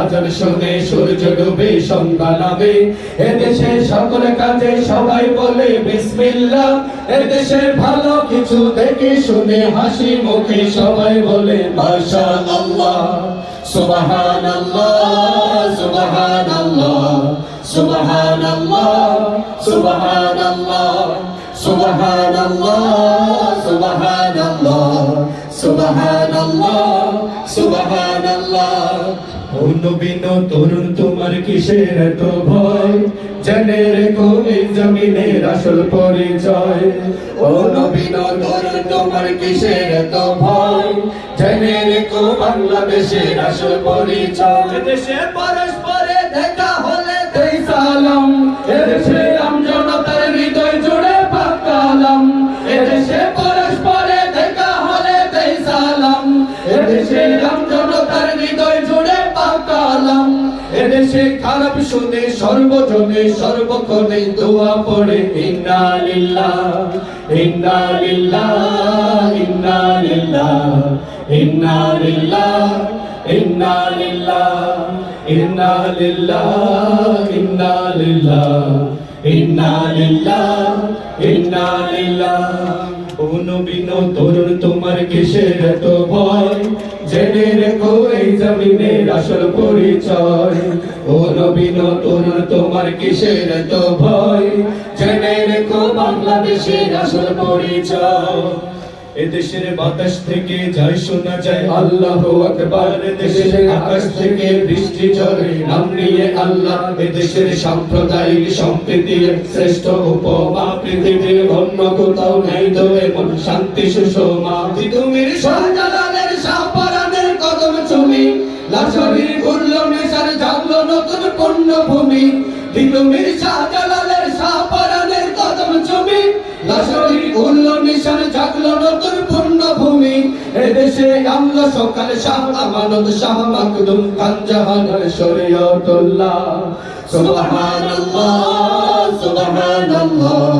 আজান শুনে সূর্য ডুবে সন্ধ্যা নামে। এদেশে সকল কাজে সবাই বলে, বিসমিল্লাহ। এদেশের ভালো কিছু দেখে শুনে হাসি মুখে সবাই বলে মাশা আল্লাহ সুবহানাল্লাহ সুবহানাল্লাহ সুবহানাল্লাহ সুবহানাল্লাহ সুবহানাল্লাহ সুবহানাল্লাহ সুবহানাল্লাহ সুবহানাল্লাহ। ও নবীন তরুণ তোমার কিসের এত ভয়? জেনে রেখো এই জমিনের আসল পরিচয়। ও নবীন তরুণ তোমার কিসের এত ভয়? জেনে রেখো বাংলাদেশের আসল পরিচয়। দেশে পরস্পরে দেখা হলে দেই সালাম এদেশে আম জনতার হৃদয় জুড়ে পাকালাম এদেশে পরস্পরে দেখা হলে দেই সালাম এদেশে আম জনতার হৃদয় পাকালাম এদেশে খারাপ শুনে সর্বজনে সর্বক্ষণে দোয়া পড়ে, ইন্না লিল্লাহ ইন্না লিল্লাহ ইন্না লিল্লাহ ইন্না লিল্লাহ ইন্না লিল্লাহ ইন্না লিল্লাহ ইন্না লিল্লাহ ইন্না লিল্লাহ ইন্না লিল্লাহ। ও নবীন তরুণ কিসের এত ভয়? জেনে রেখো এই জমিনের আসল পরিচয়। ও নবীন তরুণ তোমার কিসের এত ভয়? জেনে রেখো বাংলাদেশের আসল পরিচয়। এদেশের বাতাস থেকে যায় শোনা যায় আল্লাহ দেশের আকাশ থেকে বৃষ্টি ঝরে নাম নিয়ে আল্লাহ। এদেশের সাম্প্রদায়িক সম্প্রীতির শ্রেষ্ঠ উপমা। পৃথিবীর অন্য কোথাও নেই তো এমন শান্তি সুষমা তুমির শাহজালালের শাহপরানের কদম চুমি লাশরির ঘুরল নেশার জাগলো নতুন পণ্যভূমি। তুমির শাহজালালের শাহপরানের কদম চুমি লাশরির ঘুরল নেশার জাগলো নতুন পণ্যভূমি। এদেশে আমলো সকাল শাহ আমানত, শাহ মাকদুম খানজাহানের শরীয়তুল্লাহ। সুবহানাল্লাহ সুবহানাল্লাহ।